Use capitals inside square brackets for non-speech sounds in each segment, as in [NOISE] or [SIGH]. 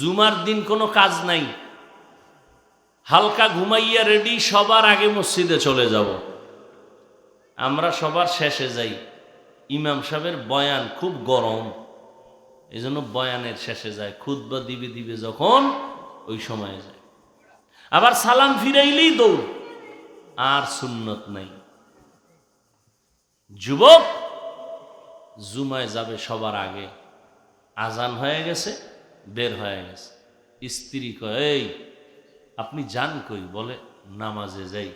জুমার দিন কোনো কাজ নাই। হালকা ঘুমাইয়া রেডি সবার আগে মসজিদে চলে যাব। আমরা সবার শেষে যাই। ইমাম সাহেবের বয়ান খুব গরম। এই জন্য বয়ানের শেষে যায় খুদ্া দিবে দিবে যখন ওই সময়ে যায়। আবার সালাম ফিরাইলেই দৌড়। আর সুন্নত নাই। যুবক, জুমায় যাবে সবার আগে। আজান হয়ে গেছে। বের হয়ে গেছে। স্ত্রী কয় এই আপনি যান কই? বলে নামাজে যাই।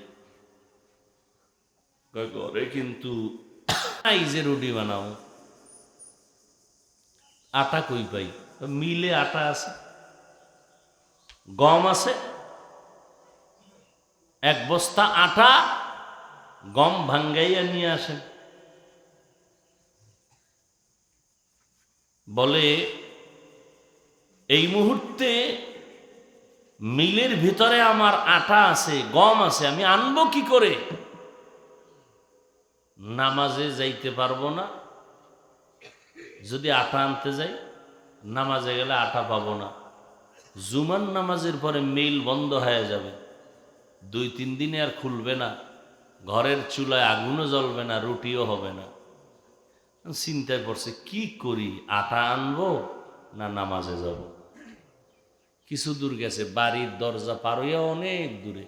কয়, ঘরে কিন্তু এই যে রুটি বানাও আটা কই পাই? মিলে আটা আছে গম আছে এক বস্তা আটা গম ভাঙ্গাইয়া নিয়ে আসেন। বলে এই মুহূর্তে মিলের ভিতরে আমার আটা আছে, গম আছে, আমি আনব কি করে? নামাজে যাইতে পারব না। যদি আটা আনতে যাই, নামাজে গেলে আটা পাবো না। জুমান নামাজের পরে মিল বন্ধ হয়ে যাবে। দুই, তিন দিনে আর খুলবে না। ঘরের চুলায় আগুনও জ্বলবে না, রুটিও হবে না। চিন্তায় পড়ছে, কি করি? আটা আনব না নামাজে যাব? কিছু দূর গেছে, বাড়ির দরজা পার হইয়া অনেক দূরে।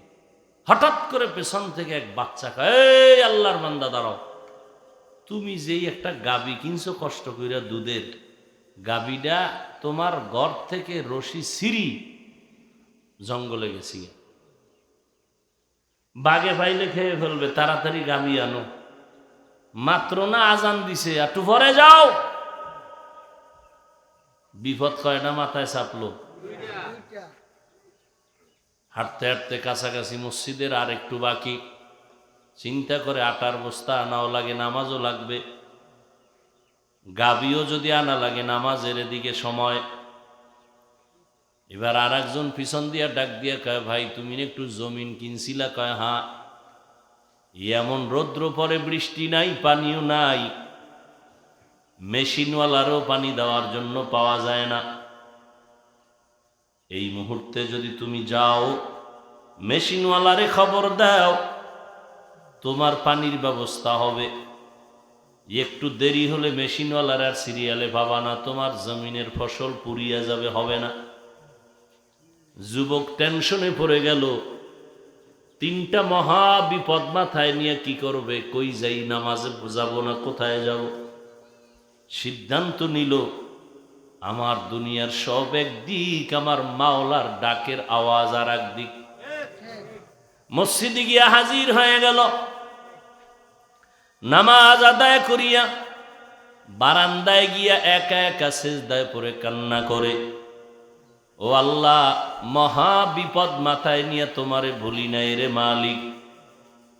হঠাৎ করে পেছন থেকে এক বাচ্চা এই আল্লাহর বান্দা, দাঁড়াও। তুমি যেই একটা গাবি কিনছো কষ্ট কইরা দুধের, গাবিটা তোমার ঘর থেকে রশি সিঁড়ি জঙ্গলে গেছি বাগে পাইলে খেয়ে ফেলবে, তাড়াতাড়ি গাবি আনো। মাত্র না আজান দিছে, একটু পরে যাও। বিপদ কয়টা মাথায় চাপলো। হাঁটতে হাঁটতে কাছাকাছি মসজিদের আর একটু বাকি। চিন্তা করে আটার বস্তা আনাও লাগে, নামাজও লাগবে। গাবিও যদি আনা লাগে, নামাজের এদিকে সময়। এবার আর একজন পিছন দিয়া ডাক দিয়া কয়, ভাই, তুমি একটু জমিন কিনছিলা? কয় হ্যাঁ। এমন রৌদ্র পরে বৃষ্টি নাই, পানিও নাই। মেশিনওয়ালারও পানি দেওয়ার জন্য পাওয়া যায় না। এই মুহূর্তে যদি তুমি যাও, মেশিনওয়ালারে খবর দাও, তোমার পানির ব্যবস্থা হবে। একটু দেরি হলে মেশিনওয়ালার আর সিরিয়ালে পাবা না, তোমার জমিনের ফসল পুড়িয়া যাবে, হবে না। যুবক টেনশনে পড়ে গেল, তিনটা মহা বিপদ মাথায় নিয়ে কি করবে, কই যাই, নামাজে যাব না, কোথায় যাব? সিদ্ধান্ত নিল আমার দুনিয়ার সব একদিক আমার মাওলার ডাকের আওয়াজ আর একদিক। মসজিদে গিয়া হাজির হয়ে গেল। নামাজ আদায় করিয়া বারান্দায় গিয়া একা একা সেজদায় পরে কান্না করে। ও আল্লাহ, মহা বিপদ মাথায় নিয়ে তোমারে ভুলি নাই রে মালিক।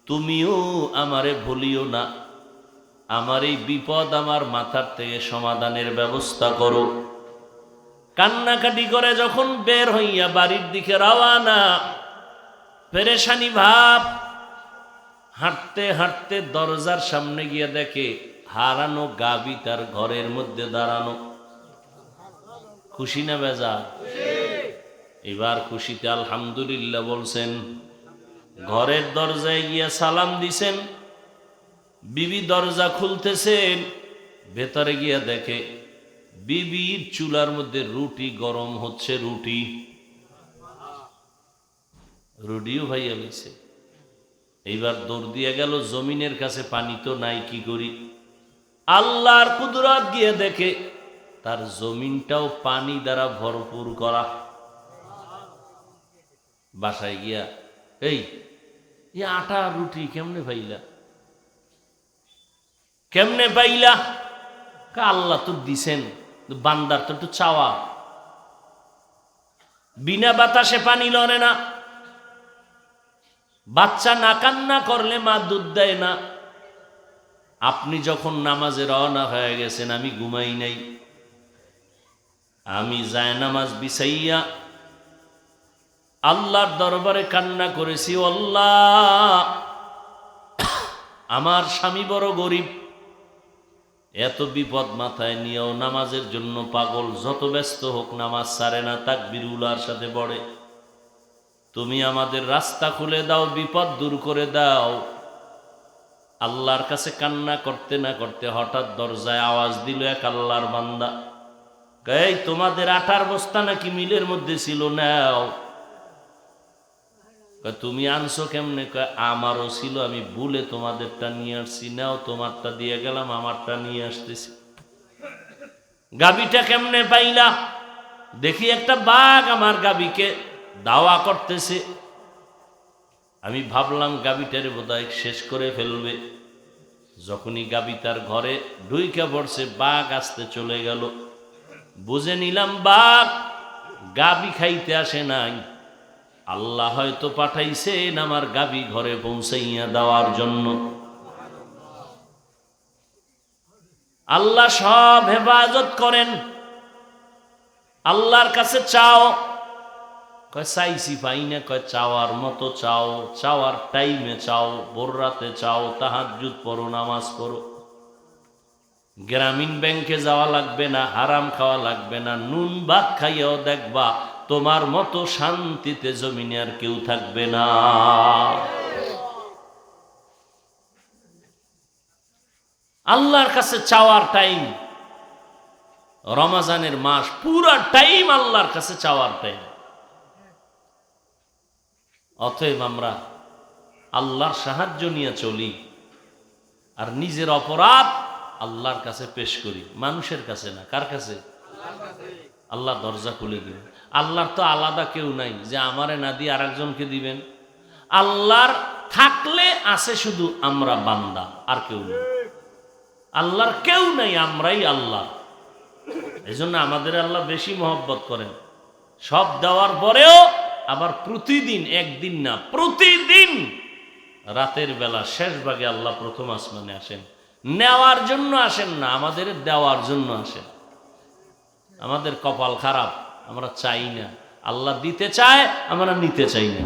তুমিও আমারে ভুলিও না। আমার এই বিপদ আমার মাথার থেকে সমাধানের ব্যবস্থা করো। কান্নাকাটি করে যখন বের হইয়া বাড়ির দিকে রওয়ানা, পেরেশানি ভাব, হাঁটতে হাঁটতে দরজার সামনে গিয়ে দেখে হারানো গাবি তার ঘরের মধ্যে দাঁড়ানো। খুশি না বেজা এবার খুশিতে আলহামদুলিল্লাহ বলছেন, ঘরের দরজায় গিয়া সালাম দিছেন, বিবি দরজা খুলতেছেন, ভেতরে গিয়া দেখে বিবির চুলার মধ্যে রুটি, গরম হচ্ছে রুটি। রুটিও ভাইয়া লইছে। এইবার দৌড় দিয়ে গেল, জমিনের কাছে পানি তো নাই, কি করি? আল্লাহর কুদরাত গিয়ে দেখে, তার জমিনটাও পানি দ্বারা ভরপুর করা। বাসায় গিয়া, এই আটা রুটি কেমনে পাইলা? কেমনে পাইলা? আল্লাহ তো দিছেন। বান্দার তো একটু চাওয়া বিনা বাতাসে পানি লড়ে না বাচ্চা না কান্না করলে মা দুধ দেয় না আপনি যখন নামাজে রওনা হয়ে গেছেন আমি ঘুমাই নাই আমি যায় নামাজ বিছাইয়া আল্লাহর দরবারে কান্না করেছি আল্লাহ [COUGHS] আমার স্বামী বড় গরিব। এত বিপদ মাথায় নিয়েও নামাজের জন্য পাগল, যত ব্যস্ত হোক নামাজ সারে না তাক বিরুলার সাথে পড়ে। তুমি আমাদের রাস্তা খুলে দাও, বিপদ দূর করে দাও। আল্লাহর কাছে কান্না করতে না করতে হঠাৎ দরজায় আওয়াজ দিল এক আল্লাহর বান্দা। এই, তোমাদের আটার বস্তা নাকি মিলের মধ্যে ছিল? নাও। তুমি আনছো কেমনে? কয়, আমারও ছিল আমি ভুলে তোমাদেরটা নিয়ে আসছি নাও তোমারটা দিয়ে গেলাম আমারটা নিয়ে আসতেছি। গাবিটা কেমনে পাইলা? দেখি একটা বাঘ আমার গাবিকে দাওয়া করতেছে। আমি ভাবলাম গাবিটারে বোধহয় শেষ করে ফেলবে। যখনই গাবি তার ঘরে ঢুইকা পড়ছে বাঘ আসতে চলে গেল। বুঝে নিলাম বাঘ গাবি খাইতে আসে নাই। আল্লাহ হয়তো পাঠাইছেন আমার গাবি ঘরে পৌঁছাইয়া দেওয়ার জন্য। আল্লাহ সব হেফাজত করেন। আল্লাহর কাছে চাও। কয়, চাইছি পাই না, কয়, চাওয়ার মতো চাও, চাওয়ার টাইমে চাও, ভোর রাতে চাও তাহাজুদ পড়ো, নামাজ পড়ো। গ্রামীণ ব্যাংকে যাওয়া লাগবে না, হারাম খাওয়া লাগবে না, নুন, ভাত খাইয়াও দেখবা তোমার মতো শান্তিতে জমিনে আর কেউ থাকবে না। আল্লাহর কাছে চাওয়ার টাইম রমাজানের মাস, পুরা টাইম আল্লাহর কাছে চাওয়ার টাইম অতএব আমরা আল্লাহর সাহায্য নিয়ে চলি আর নিজের অপরাধ আল্লাহর কাছে পেশ করি, মানুষের কাছে না, কার কাছে? আল্লাহ দরজা খুলে দিবেন আল্লাহর তো আলাদা কেউ নাই, যে আমারে না দিয়ে আরেকজনকে দিবেন। আল্লাহর থাকলে আছে শুধু আমরা বান্দা, আর কেউ নেই। আল্লাহর কেউ নাই, আমরাই আল্লাহ। এই জন্য আমাদের আল্লাহ বেশি মহব্বত করেন। সব দেওয়ার পরেও আবার প্রতিদিন, একদিন না, প্রতিদিন রাতের বেলা শেষ ভাগে আল্লাহ প্রথম আসমানে আসেন। নেওয়ার জন্য আসেন না, আমাদের দেওয়ার জন্য আসেন। আমাদের কপাল খারাপ, আমরা চাই না। আল্লাহ দিতে চায়, আমরা নিতে চাই না।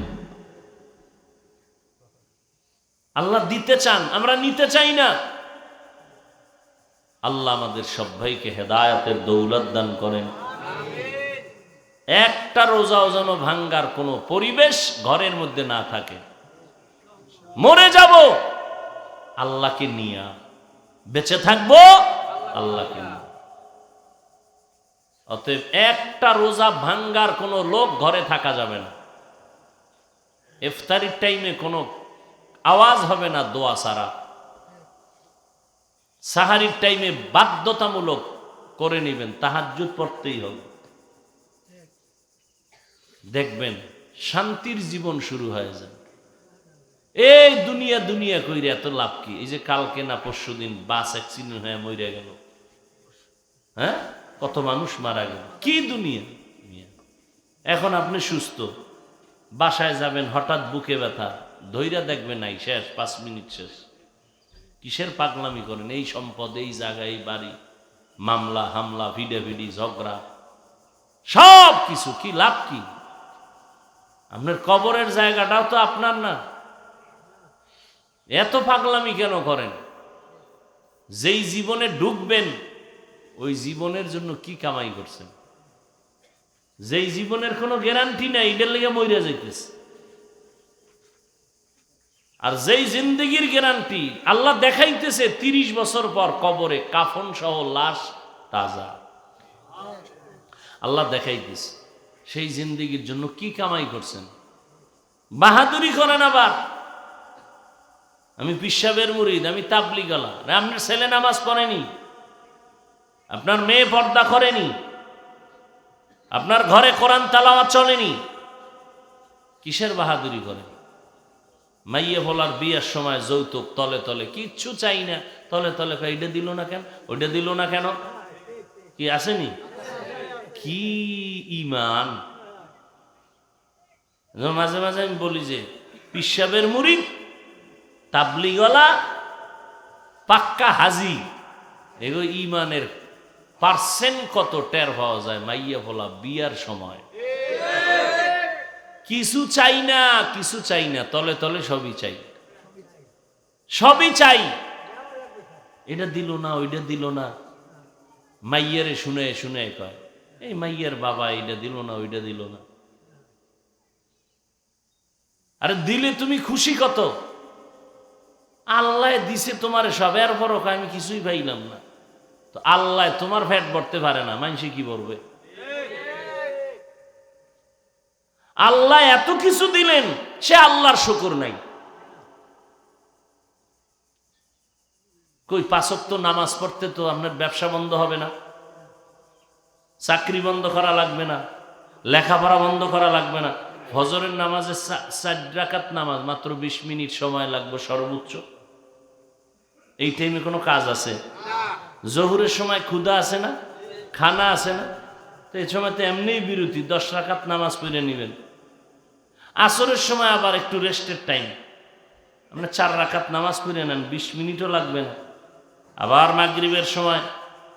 আল্লাহ দিতে চান, আমরা নিতে চাই না। আল্লাহ আমাদের সবাইকে হেদায়তের দৌলত দান করেন। একটা রোজাও যেন ভাঙ্গার কোনো পরিবেশ ঘরের মধ্যে না থাকে। মরে যাব, আল্লাহকে নিয়া বেঁচে থাকব, আল্লাহকে নিয়ে। অতএব একটা রোজা ভাঙ্গার কোনো লোক ঘরে থাকা যাবে না। ইফতারির টাইমে কোনো আওয়াজ হবে না দোয়া সারা সাহারির টাইমে বাধ্যতামূলক করে নেবেন, তাহাজ্জুদ পড়তেই হবে। দেখবেন শান্তির জীবন শুরু হয়ে যায়। এই দুনিয়া দুনিয়া কইরে এত লাভ কি? এই যে কালকে না পরশু দিন বাস অ্যাক্সিডেন্ট হয়ে মরে গেল। হ্যাঁ? কত মানুষ মারা গেল। কি দুনিয়া। এখন আপনি সুস্থ। বাসায় যাবেন, হঠাৎ বুকে ব্যথা। ধৈর্য দেখবেন নাই, শেষ, পাঁচ মিনিট শেষ। কিসের পাগলামি করেন? এই সম্পদ, এই জায়গা, এই বাড়ি। মামলা, হামলা, ভিডাভিডি, ঝগড়া। সব কিছু, কি লাভ কি? আপনার কবরের জায়গাটাও তো আপনার না। এত পাগলামি কেন করেন? যেই জীবনে ঢুকবেন ওই জীবনের জন্য কি কামাই করছেন? যেই জীবনের কোনো গ্যারান্টি নাই এটার লেগে মরিয়া যাইতেছে। আর যেই জিন্দগির গ্যারান্টি আল্লাহ দেখাইতেছে তিরিশ বছর পর কবরে কাফন সহ লাশ তাজা। আল্লাহ দেখাইতেছে, সেই জিন্দগির জন্য কি কামাই করছেন? বাহাদুরি করেন আবার। আমি পিসাবের মুরিদ, আমি তাবলি গলা আপনার ছেলে নামাজ পড়েনি? আপনার মেয়ে পর্দা করেনি। আপনার ঘরে কোরআন তালাওয়া চলেনি। কিসের বাহাদুরি করেন মাইয়ে বলার বিয়ের সময় যৌতুক তলে তলে, কিচ্ছু চাই না। তলে তলে এইটা দিল না কেন? ওইটা দিল না কেন? কি আসেনি? কি ইমান মাঝে মাঝে আমি বলি যে পিসাবের মুড়ি, তাবলিগলা, পাক্কা হাজি। এগো ইমানের পার্সেন্ট কত টের পাওয়া যায়? মাইয়া বলা, বিয়ার সময়। কিছু চাই না, কিছু চাই না, তলে তলে সবই চাই। সবই চাই। এটা দিল না, ওইটা দিল না। মাইয়ারে শুনে শুনে কয়, এই মাইয়ার বাবা এইটা দিল না, ওইটা দিল না। আরে দিলে তুমি খুশি কত? আল্লাহ দিছে তোমার সব এর পরও কয়, আমি কিছুই পাইলাম না। তো আল্লাহ তোমার ফ্যাট ভরতে পারে না, মানুষে কি বলবে? আল্লাহ এত কিছু দিলেন, সে আল্লাহর শুকুর নাই। কই পাঁচক তো নামাজ পড়তে তো আপনার ব্যবসা বন্ধ হবে না, চাকরি বন্ধ করা লাগবে না, লেখাপড়া বন্ধ করা লাগবে না। হজরের নামাজে চার নামাজ, মাত্র বিশ মিনিট সময় লাগবে সর্বোচ্চ। এই টাইমে কোনো কাজ আছে? জহুরের সময় ক্ষুদা আছে না? খানা আছে না? তো এই সময় তো এমনিই বিরতি, দশ রাকাত নামাজ পড়ে নেবেন। আসরের সময় আবার একটু রেস্টের টাইম আপনি চার রাকাত নামাজ পড়ে নেন, বিশ মিনিটও লাগবে না। আবার মাগরিবের সময়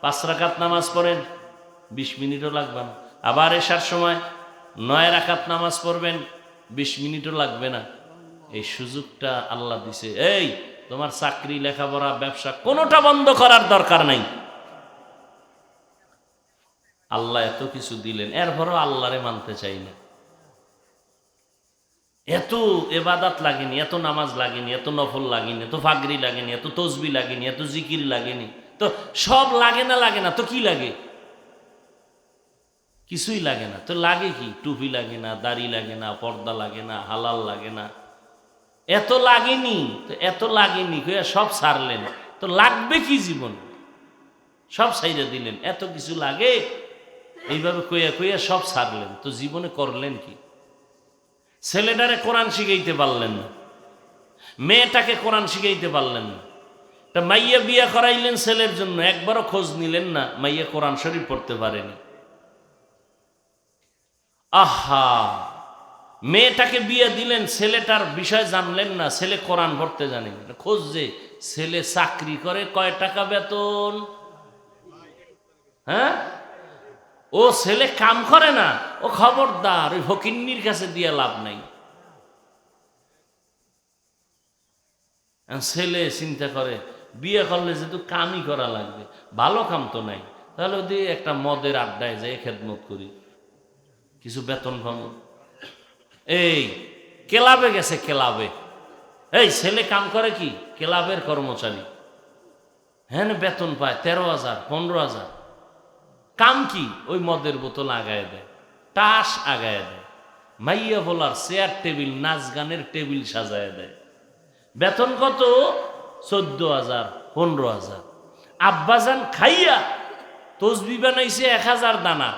পাঁচ রাকাত নামাজ পড়েন, বিশ মিনিটও লাগবে না। আবার এসার সময় নয় রাকাত নামাজ পড়বেন, বিশ মিনিটও লাগবে না। এই সুযোগটা আল্লাহ দিছে। এই তোমার চাকরি, লেখাপড়া, ব্যবসা, কোনোটা বন্ধ করার দরকার নাই। আল্লাহ এত কিছু দিলেন, এরপরও আল্লাহরে মানতে চাই না। এত এবাদাত লাগেনি, এত নামাজ লাগেনি, এত নফল লাগেনি, এত ফাগরি লাগেনি, এত তসবি লাগেনি, এত জিকির লাগেনি। তো সব লাগে না লাগে না, তো কি লাগে? কিছুই লাগে না। তো লাগে কি? টুপি লাগে না, দাড়ি লাগে না, পর্দা লাগে না, হালাল লাগে না। এত লাগেনি, তো এত লাগেনি, কইয়া সব সারলেন। তো লাগবে কি জীবন? সব সাইডে দিলেন, এত কিছু লাগে? এইভাবে কইয়া কইয়া সব সারলেন, তো জীবনে করলেন কি? ছেলেটারে কোরআন শিখাইতে পারলেন না, মেয়েটাকে কোরআন শিখাইতে পারলেন না। তা মাইয়া বিয়া করাইলেন ছেলের জন্য, একবারও খোঁজ নিলেন না, মাইয়া কোরআন শরীফ পড়তে পারেনি। আহা! মেয়েটাকে বিয়ে দিলেন, ছেলেটার বিষয় জানলেন না, ছেলে কোরআন পড়তে জানেন খোঁজ যে ছেলে চাকরি করে, কয় টাকা বেতন? হ্যাঁ? ও ছেলে কাম করে না, ও খবরদার, ওই ফকিন্নির কাছে দিয়ে লাভ নাই। ছেলে চিন্তা করে, বিয়ে করলে যেহেতু কামই করা লাগবে, ভালো কাম তো নাই, তাহলে ওদি একটা মদের আড্ডায় যাই, খেদমত করি। কিছু বেতন পাবো। এই, ক্লাবে গেছে ক্লাবে। এই, ছেলে কাম করে কি? ক্লাবের কর্মচারী। হ্যাঁ বেতন পায় তেরো হাজার, পনেরো হাজার। কাম কি? ওই মদের বোতল আগায় দেয় টাস আগায় দেয়। মাইয়া বলার চেয়ার টেবিল নাচ গানের টেবিল সাজায় দেয়। বেতন কত? চোদ্দ হাজার, পনেরো হাজার। আব্বাজান খাইয়া তসবি বানাইছে এক হাজার দানা।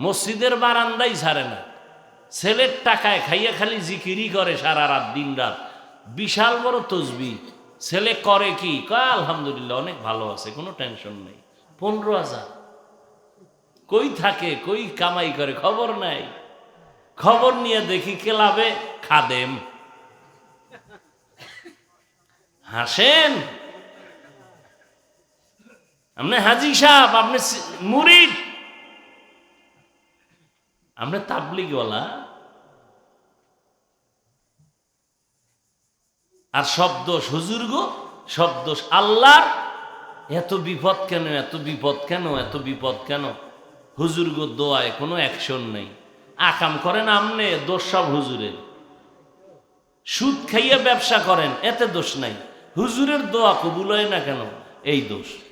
মসজিদের বারান্দাই ছাড়ে না। ছেলের টাকায় খাইয়া খালি জিকিরি করে সারা রাত, দিন রাত। বিশাল বড় তসবি। ছেলে করে কি? আলহামদুলিল্লাহ, অনেক ভালো আছে, কোনো টেনশন নেই। পনেরো হাজার। কই থাকে, কই কামাই করে, খবর নাই। খবর নিয়ে দেখি ক্লাবে খাদেম। হাসেন? আপনি হাজি সাহেব, আপনি মুরিদ? আমরা তাবলিগওয়ালা। আর শব্দ হুজুর গো শব্দ আল্লাহর। এত বিপদ কেন, এত বিপদ কেন, এত বিপদ কেন? হুজুর গো, দোয়ায় কোনো অ্যাকশন নেই। আকাম করেন আমনে, দোষ সব হুজুরের। সুদ খাইয়া ব্যবসা করেন, এতে দোষ নাই। হুজুরের দোয়া কবুল হয় না কেন? এই দোষ।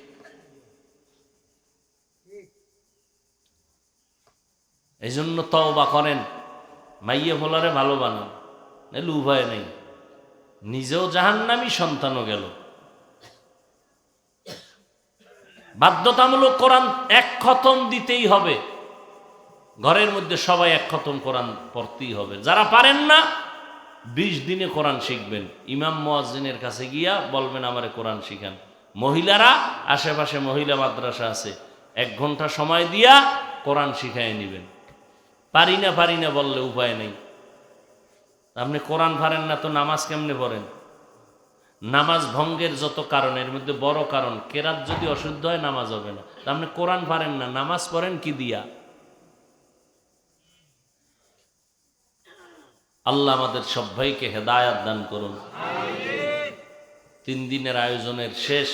এই জন্য তওবা করেন। মাইয়ে ভোলারে ভালো বানান এলে উভয় নেই। নিজেও জাহান্নামি সন্তানও গেল। বাধ্যতামূলক কোরআন এক খতম দিতেই হবে। ঘরের মধ্যে সবাই এক খতম কোরআন পড়তেই হবে। যারা পারেন না, বিশ দিনে কোরআন শিখবেন। ইমাম মোয়াজ্জিনের কাছে গিয়া বলবেন, আমারে কোরআন শিখান। মহিলারা, আশেপাশে মহিলা মাদ্রাসা আছে, এক ঘণ্টা সময় দিয়া কোরআন শিখাই নেবেন। পারি না পারি না বললে উপায় নেই। আপনি কোরআন পারেন না তো নামাজ কেমনে পড়েন? নামাজ ভঙ্গের যত কারণ, এর মধ্যে বড় কারণ, কেরাত যদি অশুদ্ধ হয়, নামাজ হবে না। তা আপনি কোরআন পারেন না, নামাজ পড়েন কি দিয়া? আল্লাহ আমাদের সবাইকে হেদায়াত দান করুন। তিন দিনের আয়োজনের শেষ,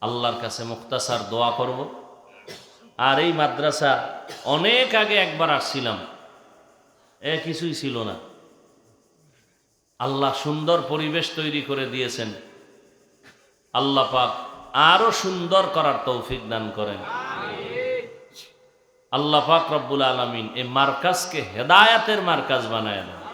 আল্লাহর কাছে মুক্তাসার দোয়া করব। আর এই মাদ্রাসা অনেক আগে একবার আসছিলাম। এ কিছুই ছিল না। আল্লাহ সুন্দর পরিবেশ তৈরি করে দিয়েছেন। আল্লাহ পাক আরও সুন্দর করার তৌফিক দান করেন। আল্লাহ পাক রব্বুল আলমিন এই মার্কাজকে হেদায়াতের মার্কাজ বানায় দেন।